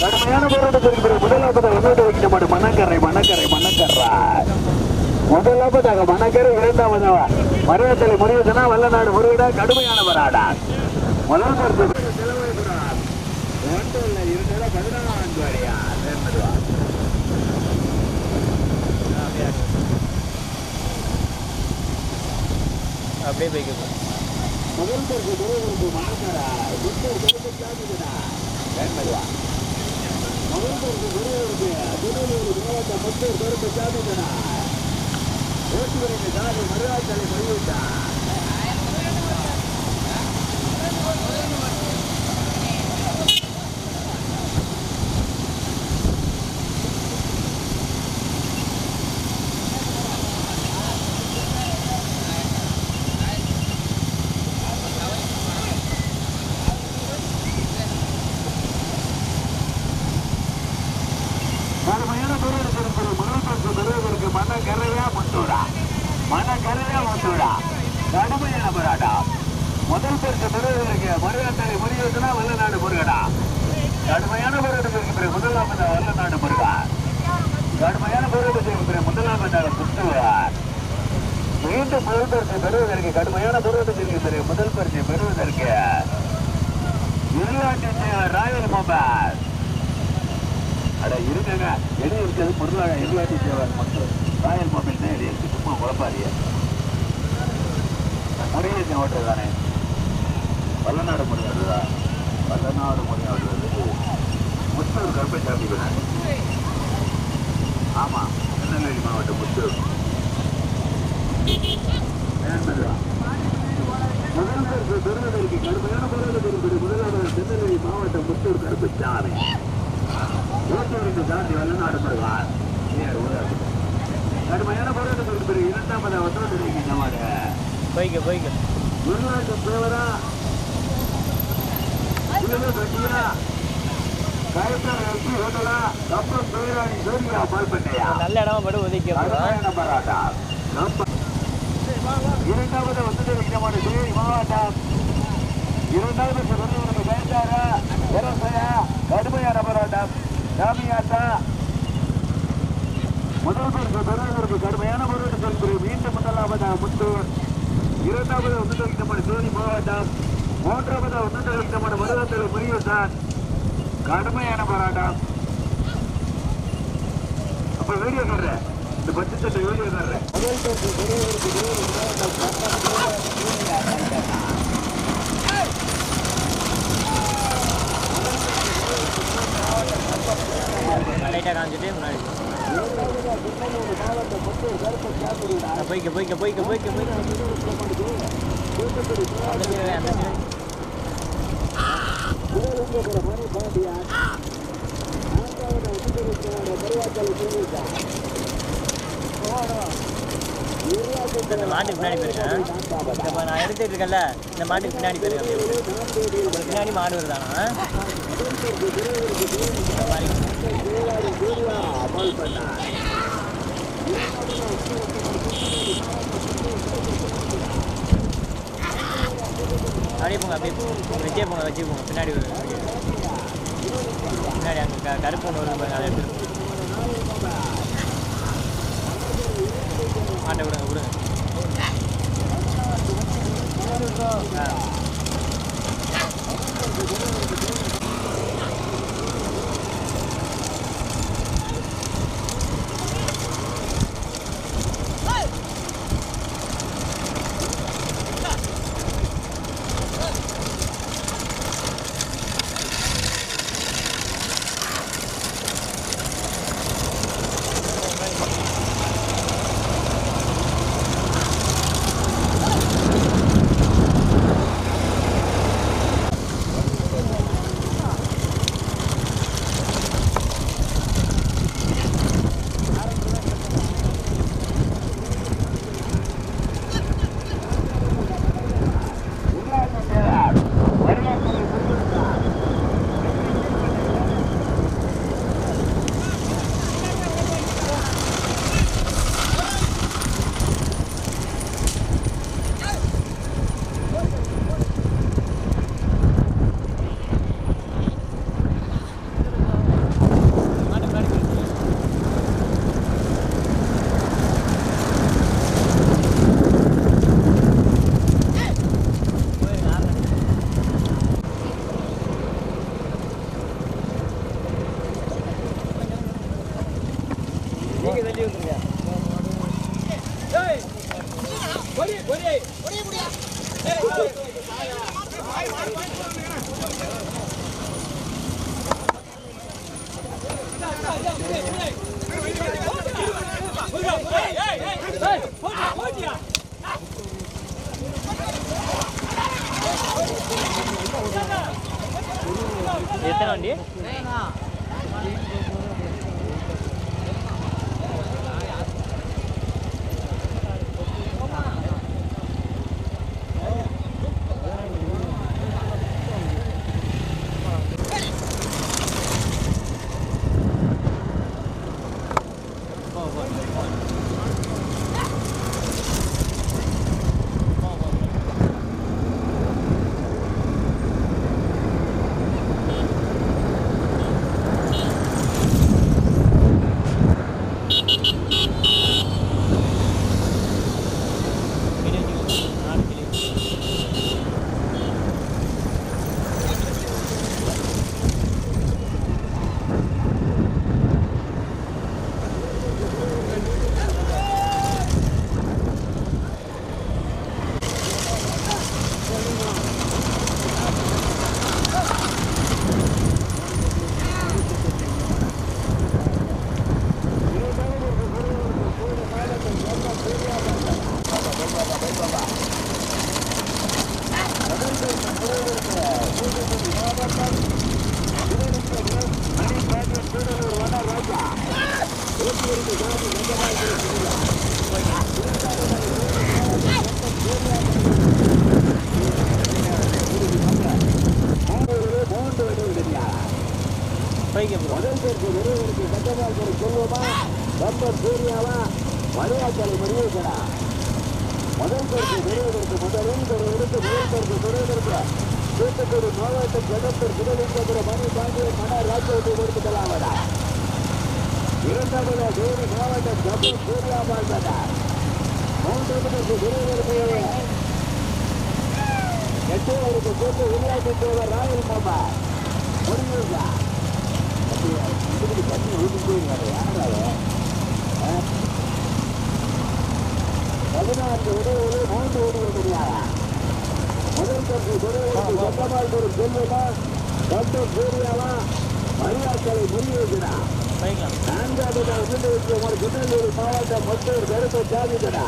கடுமையான போராட்டத்திற்கு பிறகு முதலாவதாக முன்னோட்டு வைக்க மாட்டோம் மணக்கரை மணக்கரை மணக்கரை முதலாவதாக மணக்கரை இரண்டாவதாக மருவத்தலை முருகனா வல்லநாடு முருகடா கடுமையான போராடா முதல் நேர்மதுவா. அப்படியே போய்க்கு முதல் பரிசு முருகனுக்கு மணக்கரை புத்தூர் சாமிதுடா. நேர்மதுவா. முதல் பரிசு முருகனுக்கு திருவள்ளூர் மாவட்டம் புத்தூர் ஓட்டுநரின் சாமிதுடா. ஓட்டுவரின் சாமி மொழிவிட்டா கடுமையான போராட்டத்திற்கு முதல்பரிசு பெறுவதற்கு மன கரையா முத்தூடா? மன கரையா முத்தூடா? கடுமையான போராட்டம். முதல் பரிசு பெறுவதற்கு மருகத்தலை முருகனா வல்லநாடு முருகனா? கடுமையான போராட்டத்திற்கு பிறகு முதலாவது வல்லநாடு முருகா? கடுமையான போராட்டத்திற்கு பிறகு முதலாவதாக முத்துவார் மீண்டும் முதல் பரிசு பெறுவதற்கு கடுமையான போராட்டத்திற்கு பிறகு முதல் பரிசு பெறுவதற்கு ராயல் மொபைல். அட இருங்க எது இருக்கிறது? பொருளாக எருளாட்டி தேவர் மக்கள். ராயல் மொபைல் தான் இருக்கு. சும்மா குழப்பாதிய முறையை மாவட்டம் தானே? வல்லநாடு முறை வருதா வல்லநாடு முறை அடுவது முத்தூர் கருப்பை சாப்பிடுவேன் ஆமாம் திருநெல்வேலி மாவட்டம் முத்தூர் நேர்மதுரா. முதல் கருமையான பெறுவதற்கு திருநெல்வேலி மாவட்டம் முத்தூர் கருப்பசாமி ஓட்டுநருக்கு தாண்டி வல்லநாடு கடுமையான போராட்டத்திற்கு பிறகு இரண்டாவது வசனத்திற்கு நம்மாடு போய்க்க போய்க்க. உள்நாட்டு தேவரா உலக சக்தியா கயத்தார் ஹோட்டலா கப்பல் தொழிலாளி ஜோதியா பால்பட்டையா நல்ல இடமா படு ஒதுக்கி இரண்டாவது மாவட்டம் இரண்டாவது கடுமையான போராட்டம். ராமியாத்தா முதல் பரிசு பெறுவதற்கு கடுமையான போராட்டத்திற்கு மீண்டும் முதலாவதா முத்தூர். இரண்டாவது ஒன்றுமான தேனி மாவட்டம் மூன்றாவது ஒன்றுமான மருவத்தல் முருகசான் கடுமையான போராட்டம். அப்ப வீடியோ சொல்றேன் இந்த பட்சத்தை வீடியோ சொல்றேன் முதல் பரிசு பெறுவதற்கு தேனி மாவட்டம் லைட்டாக காமிச்சிட்டு முன்னாடி. ஆ, போய்க்க போய்க்க போய்க்க போய்க்க போய்க்க அந்த சைடு, அந்த சைடு. இந்த மாட்டுக்கு பின்னாடி போயிருக்கேன் இப்போ நான் எடுத்துட்டு இருக்கேன்ல இந்த மாட்டுக்கு பின்னாடி போயிருக்கேன் உங்களுக்கு பின்னாடி மாடு வருதானா அப்படியே போங்க அப்படியே வச்சே போங்க வச்சே போங்க பின்னாடி ஒரு பின்னாடி அங்கே கருப்பு ஒன்று வருது பாருங்க அதை எடுத்துட்டு ஆட்டை ఎత్తనండి முதல் பேருக்கு ஒருவருக்கு கட்டமாக்கிற சொல்லுவமா ரொம்ப சூரியாவா மரியாதை மரியாதைடா முதல் பேருக்கு பெறுவதற்கு முதலில் பெறுவதற்கு முதல் பேருக்கு பெறுவதற்கு தூத்துக்குடி மாவட்டம் ஜெகத்தூர் சிவலிங்கபுர மணி பாண்டியன் மன ராஜ்யத்தை கொடுத்துக்கலாமடா இரண்டாவது தேவி மாவட்டம் ஜம்மு சூர்யா வாழ்ந்தடா மூன்றாவது பெறுவதற்கு எட்டாவதுக்கு சேர்த்து விளையாட்டு தேவர் ராயல் மாமா முடியுங்களா இதுக்கு தண்ணி ஊற்றி போயிருக்காரு யாராவது பதினான்கு உதவிகளை மூன்று உதவி முடியாதா முதல் பற்றி உதவிகளுக்கு சொந்தமாக ஒரு செல்வமா டாக்டர் சூர்யாவா மரியாதை முறியேகிறா பைக்கலாம் நான்காவது முன்னெடுத்து திருநெல்வேலி மாவட்டம் மொத்தூர் கருப்பு சாதிக்கிறா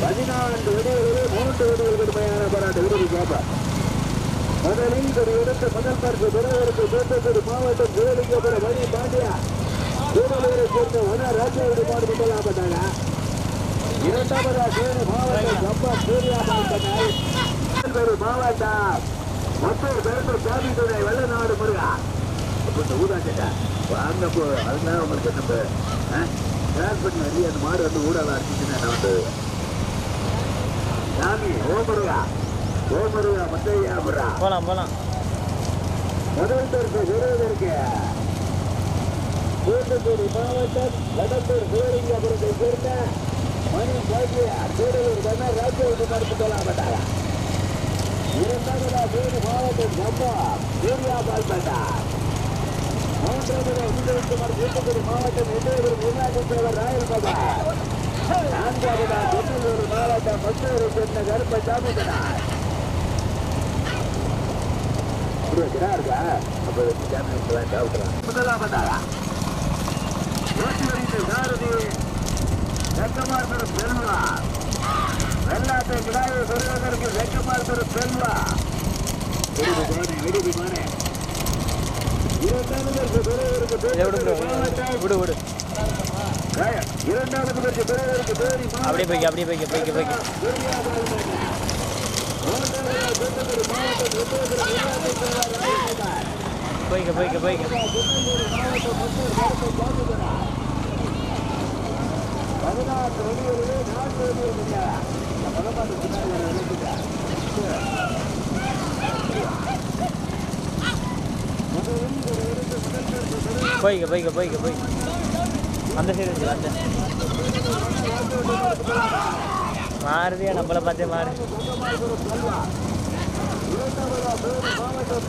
பதினான்கு விடுதலை மூன்று விடுதலை பயண போராட்ட விடுதி கேட்பார் முதலில் ஒரு இடத்து முதல் பரிசு பெறுவதற்கு தூத்துக்குடி மாவட்டம் சிவலிங்கபுர மணி பாண்டியா சூழலூரை சேர்ந்த வன ராஜாவுடைய மாடு இரண்டாவதா தேனி மாவட்டம் சூர்யா மாவட்டம் மாவட்டம் சாமி துணை வெள்ளநாடு முருகா இந்த ஊதாட்டா வாங்க போ அதுதான் உங்களுக்கு நம்ம கிராஸ் பண்ணி வெளியே அந்த மாடு வந்து ஊடால அடிச்சுன்னா நான் வந்து? சாமி ஓ முருகா ஓ முருகா. மத்தையா முருகா போகலாம் போகலாம் முதல் தெற்கு விருதுக்கு தூத்துக்குடி மாவட்டம் வடத்தூர் சிவலிங்கபுரத்தை சேர்ந்த மணி பாக்கிய கூடலூர் கண்ண ராஜ்யவதி மறுத்துக்கொள்ளாமட்டாரா இரண்டாவதா தேனி மாவட்டம் ஜம்மா சூர்யா பால்பட்டா மூன்றாவதா உதயகுமார் தூத்துக்குடி மாவட்டம் எட்டூர் உள்நாட்டு சேவர் ராயல் நான்காவதா திருநெல்வேலி மாவட்டம் மத்தூரை சேர்ந்த கருப்ப சாமிகனார் இருக்கா அப்ப முதலாவதாக சாரதி வெக்கமார் பெரும் செல்வா வெள்ளாட்டை கிடாயை பெறுவதற்கு வெக்கமார் விடுதி மானே விடு விடு அப்படியே போய்க்க அப்படியே போய்க்க போய்க்க போய்க்க போய்க்க போய்க்க போய்க்க பதினாறு வெளியூரிலே நான்கு வெளியூர் முடியாதா இந்த பதப்பாட்டு பின்னாடி ஒரு விளக்குதா போய்க்க போய்க்க போய்க்க போய்க்க. அந்த சைடு வச்சு அந்த மாறுதியா நம்மளை பார்த்தே மாறு. மாவட்டம்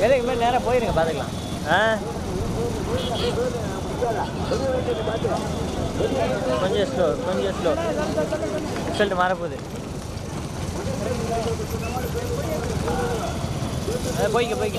வேலை நேராக போயிருங்க பார்த்துக்கலாம். ஆ? கொஞ்சம் ஸ்லோ கொஞ்சம் ஸ்லோ ரிசல்ட் மாறப்போகுது. போய்க்க போய்க்க.